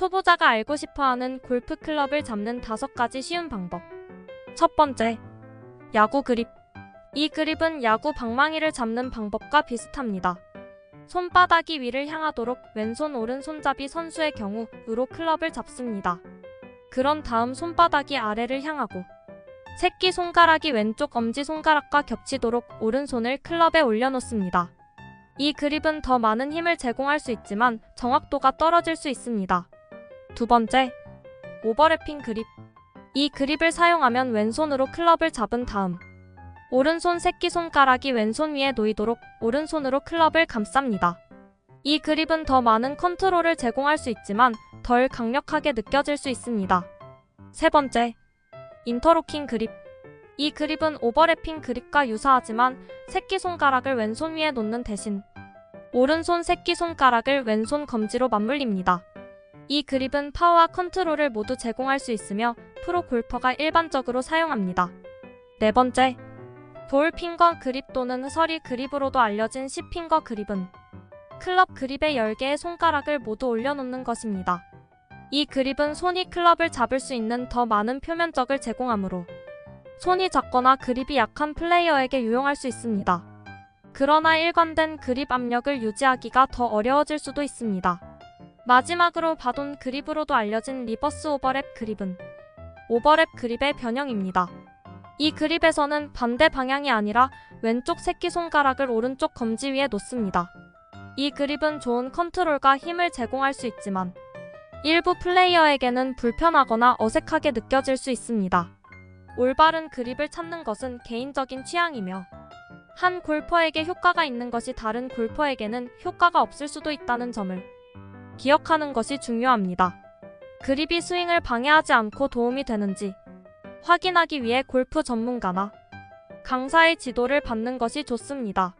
초보자가 알고 싶어 하는 골프 클럽을 잡는 다섯 가지 쉬운 방법. 첫 번째, 야구 그립. 이 그립은 야구 방망이를 잡는 방법과 비슷합니다. 손바닥이 위를 향하도록 왼손 오른손잡이 선수의 경우 으로 클럽을 잡습니다. 그런 다음 손바닥이 아래를 향하고 새끼 손가락이 왼쪽 엄지 손가락과 겹치도록 오른손을 클럽에 올려놓습니다. 이 그립은 더 많은 힘을 제공할 수 있지만 정확도가 떨어질 수 있습니다. 두 번째, 오버래핑 그립. 이 그립을 사용하면 왼손으로 클럽을 잡은 다음 오른손 새끼손가락이 왼손 위에 놓이도록 오른손으로 클럽을 감쌉니다. 이 그립은 더 많은 컨트롤을 제공할 수 있지만 덜 강력하게 느껴질 수 있습니다. 세 번째, 인터로킹 그립. 이 그립은 오버래핑 그립과 유사하지만 새끼손가락을 왼손 위에 놓는 대신 오른손 새끼손가락을 왼손 검지로 맞물립니다. 이 그립은 파워와 컨트롤을 모두 제공할 수 있으며 프로 골퍼가 일반적으로 사용합니다. 네 번째, 돌핑거 그립 또는 서리 그립으로도 알려진 10핑거 그립은 클럽 그립의 10개의 손가락을 모두 올려놓는 것입니다. 이 그립은 손이 클럽을 잡을 수 있는 더 많은 표면적을 제공하므로 손이 작거나 그립이 약한 플레이어에게 유용할 수 있습니다. 그러나 일관된 그립 압력을 유지하기가 더 어려워질 수도 있습니다. 마지막으로 바돈 그립으로도 알려진 리버스 오버랩 그립은 오버랩 그립의 변형입니다. 이 그립에서는 반대 방향이 아니라 왼쪽 새끼손가락을 오른쪽 검지 위에 놓습니다. 이 그립은 좋은 컨트롤과 힘을 제공할 수 있지만 일부 플레이어에게는 불편하거나 어색하게 느껴질 수 있습니다. 올바른 그립을 찾는 것은 개인적인 취향이며 한 골퍼에게 효과가 있는 것이 다른 골퍼에게는 효과가 없을 수도 있다는 점을 기억하는 것이 중요합니다. 그립이 스윙을 방해하지 않고 도움이 되는지 확인하기 위해 골프 전문가나 강사의 지도를 받는 것이 좋습니다.